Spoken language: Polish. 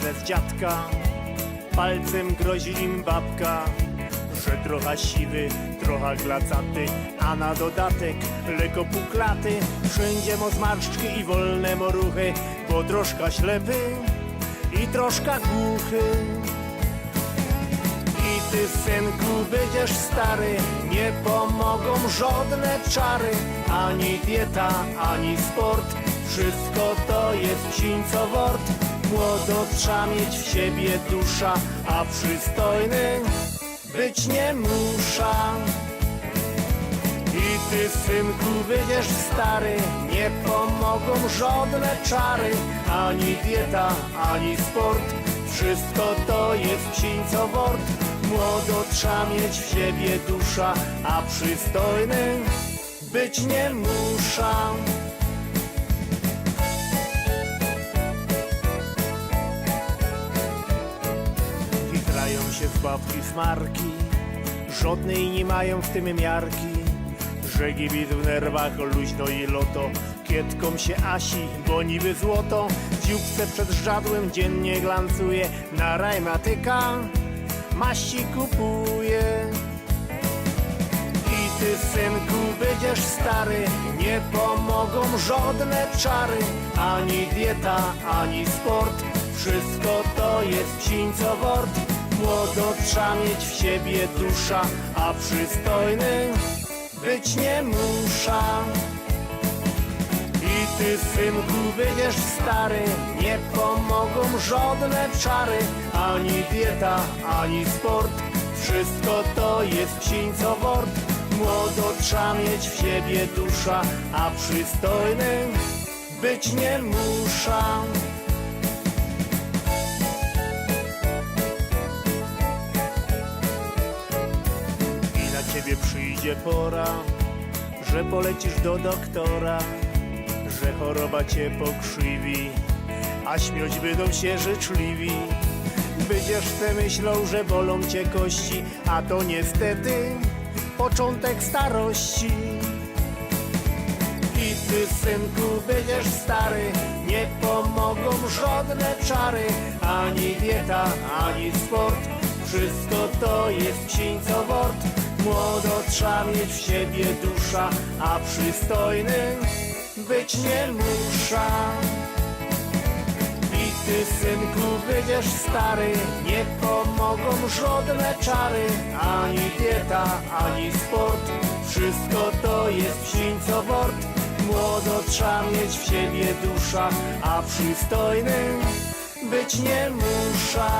przez dziadka. Palcem grozi im babka Że trochę siwy, trochę glacaty A na dodatek lekko puklaty. Wszędzie mo zmarszczki i wolne moruchy Bo troszkę ślepy i troszkę głuchy. I ty, synku, będziesz stary Nie pomogą żadne czary. Ani dieta, ani sport Wszystko to jest psińcowort Młodo trzeba mieć w siebie dusza A przystojny być nie musza. I ty, synku, będziesz stary Nie pomogą żadne czary Ani dieta, ani sport. Wszystko to jest psińcowort Młodo trzeba mieć w siebie dusza A przystojny być nie musza babki smarki Żadnej nie mają w tym miarki. Że gibit w nerwach luźno i loto. Kietkom się asi, bo niby złoto. Dzióbce przed żadłem dziennie glancuje Na rajmatyka. Maści kupuje. I ty, synku, będziesz stary. Nie pomogą żadne czary. Ani dieta, ani sport. Wszystko to jest psińcowort Młodo trzeba mieć w siebie dusza A przystojny być nie musza. I ty, synku, będziesz stary Nie pomogą żadne czary Ani dieta, ani sport. Wszystko to jest psińcowort Młodo trzeba mieć w siebie dusza A przystojny być nie musza przyjdzie pora Że polecisz do doktora że choroba cię pokrzywi, a śmierć będą się życzliwi. Będziesz se myślał, że bolą cię kości, a to niestety początek starości. I ty, synku, będziesz stary, nie pomogą żadne czary, ani dieta, ani sport. Wszystko to jest psińcowort, młodo trzeba mieć w siebie dusza, a przystojny być nie musza. I ty, synku, będziesz stary, nie pomogą żadne czary, ani dieta, ani sport. Wszystko to jest psińcowort, młodo trzeba mieć w siebie dusza, a przystojny być nie musza.